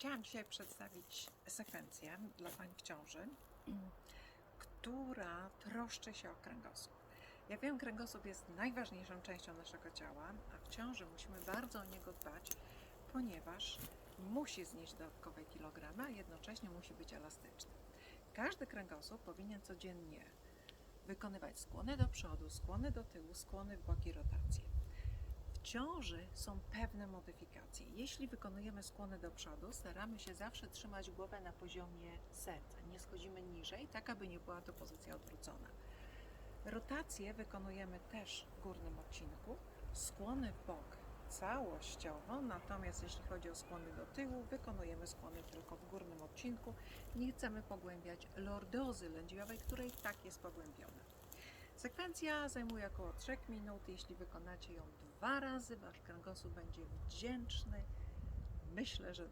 Chciałam dzisiaj przedstawić sekwencję dla Pań w ciąży, która troszczy się o kręgosłup. Jak wiem, kręgosłup jest najważniejszą częścią naszego ciała, a w ciąży musimy bardzo o niego dbać, ponieważ musi znieść dodatkowe kilogramy, a jednocześnie musi być elastyczny. Każdy kręgosłup powinien codziennie wykonywać skłony do przodu, skłony do tyłu, skłony w boki, rotacje. W ciąży są pewne modyfikacje. Jeśli wykonujemy skłony do przodu, staramy się zawsze trzymać głowę na poziomie serca. Nie schodzimy niżej, tak aby nie była to pozycja odwrócona. Rotacje wykonujemy też w górnym odcinku, skłony w bok całościowo, natomiast jeśli chodzi o skłony do tyłu, wykonujemy skłony tylko w górnym odcinku. Nie chcemy pogłębiać lordozy lędźwiowej, która i tak jest pogłębiona. Sekwencja zajmuje około 3 minut. Jeśli wykonacie ją dwa razy, wasz kręgosłup będzie wdzięczny. Myślę, że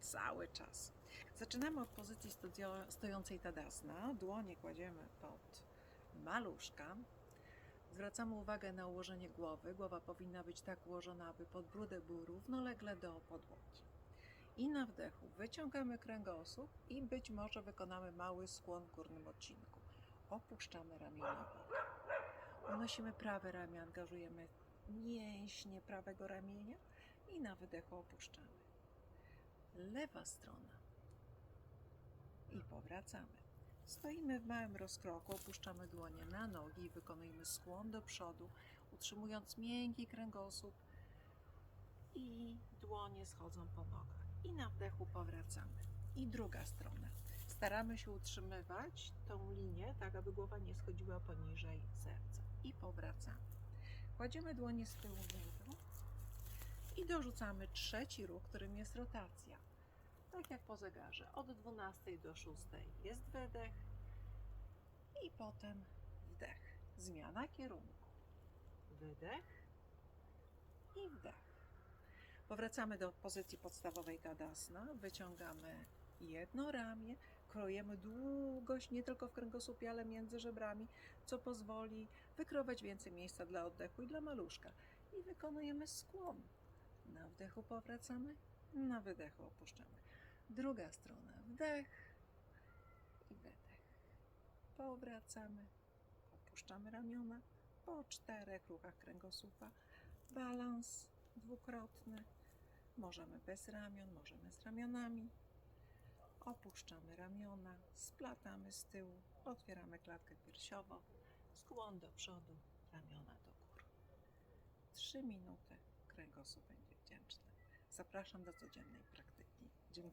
cały czas. Zaczynamy od pozycji stojącej tadasana. Dłonie kładziemy pod maluszka. Zwracamy uwagę na ułożenie głowy. Głowa powinna być tak ułożona, aby podbródek był równolegle do podłogi. I na wdechu wyciągamy kręgosłup i być może wykonamy mały skłon w górnym odcinku. Opuszczamy ramiona. Unosimy prawe ramię, angażujemy mięśnie prawego ramienia i na wydechu opuszczamy. Lewa strona. I powracamy. Stoimy w małym rozkroku, opuszczamy dłonie na nogi i wykonujemy skłon do przodu, utrzymując miękki kręgosłup i dłonie schodzą po nogach. I na wdechu powracamy. I druga strona. Staramy się utrzymywać tą linię, tak aby głowa nie schodziła poniżej serca. I powracamy. Kładziemy dłonie z tyłu niego i dorzucamy trzeci ruch, którym jest rotacja. Tak jak po zegarze. Od 12 do 6 jest wydech i potem wdech. Zmiana kierunku. Wydech i wdech. Powracamy do pozycji podstawowej Tadasana. Wyciągamy jedno ramię, krojemy długość nie tylko w kręgosłupie, ale między żebrami, co pozwoli wykrować więcej miejsca dla oddechu i dla maluszka. I wykonujemy skłon. Na wdechu powracamy, na wydechu opuszczamy. Druga strona, wdech i wydech. Powracamy, opuszczamy ramiona po czterech ruchach kręgosłupa. Balans dwukrotny. Możemy bez ramion, możemy z ramionami. Opuszczamy ramiona, splatamy z tyłu, otwieramy klatkę piersiową, skłon do przodu, ramiona do góry. Trzy minuty, kręgosłup będzie wdzięczny. Zapraszam do codziennej praktyki.